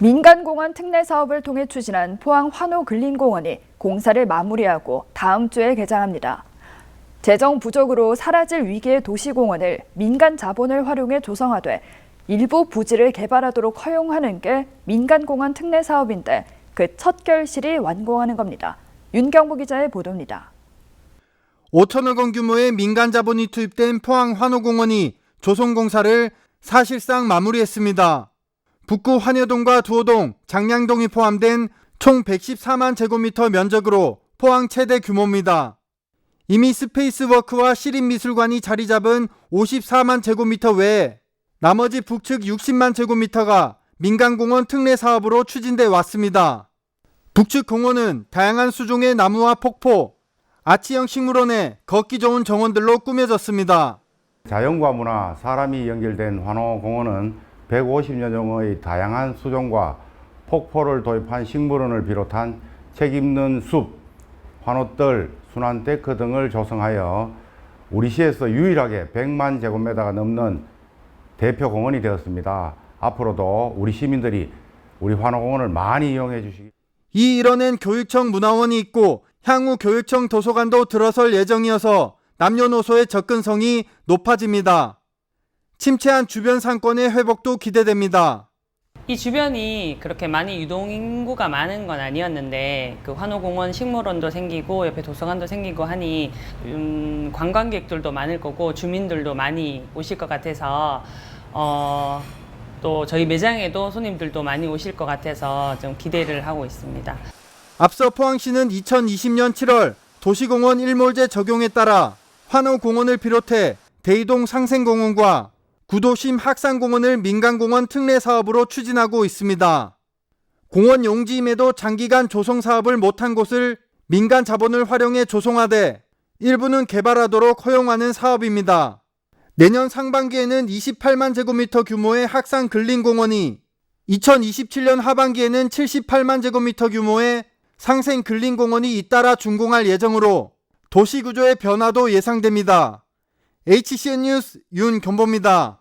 민간공원 특례 사업을 통해 추진한 포항 환호 근린공원이 공사를 마무리하고 다음 주에 개장합니다. 재정 부족으로 사라질 위기의 도시공원을 민간 자본을 활용해 조성하되 일부 부지를 개발하도록 허용하는 게 민간공원 특례 사업인데 그 첫 결실이 완공하는 겁니다. 윤경무 기자의 보도입니다. 5천억 원 규모의 민간 자본이 투입된 포항 환호공원이 조성공사를 사실상 마무리했습니다. 북구 환여동과 두호동, 장량동이 포함된 총 114만 제곱미터 면적으로 포항 최대 규모입니다. 이미 스페이스워크와 시립미술관이 자리 잡은 54만 제곱미터 외에 나머지 북측 60만 제곱미터가 민간공원 특례 사업으로 추진돼 왔습니다. 북측 공원은 다양한 수종의 나무와 폭포, 아치형 식물원에 걷기 좋은 정원들로 꾸며졌습니다. 자연과 문화, 사람이 연결된 환호공원은 150여 종의 다양한 수종과 폭포를 도입한 식물원을 비롯한 책임있는 숲, 환호뜰, 순환 데크 등을 조성하여 우리 시에서 유일하게 100만 제곱미터가 넘는 대표 공원이 되었습니다. 앞으로도 우리 시민들이 우리 환호공원을 많이 이용해 주시기 이 일원엔 교육청 문화원이 있고 향후 교육청 도서관도 들어설 예정이어서 남녀노소의 접근성이 높아집니다. 침체한 주변 상권의 회복도 기대됩니다. 이 주변이 그렇게 많이 유동 인구가 많은 건 아니었는데 그 환호공원 식물원도 생기고 옆에 도서관도 생기고 하니 음, 관광객들도 많을 거고 주민들도 많이 오실 것 같아서 어, 또 저희 매장에도 손님들도 많이 오실 것 같아서 좀 기대를 하고 있습니다. 앞서 포항시는 2020년 7월 도시공원 일몰제 적용에 따라 환호공원을 비롯해 대이동 상생공원과 구도심 학산공원을 민간공원 특례 사업으로 추진하고 있습니다. 공원 용지임에도 장기간 조성 사업을 못한 곳을 민간 자본을 활용해 조성하되 일부는 개발하도록 허용하는 사업입니다. 내년 상반기에는 28만 제곱미터 규모의 학산 근린공원이 2027년 하반기에는 78만 제곱미터 규모의 상생 근린공원이 잇따라 준공할 예정으로 도시구조의 변화도 예상됩니다. HCN 뉴스 윤경보입니다.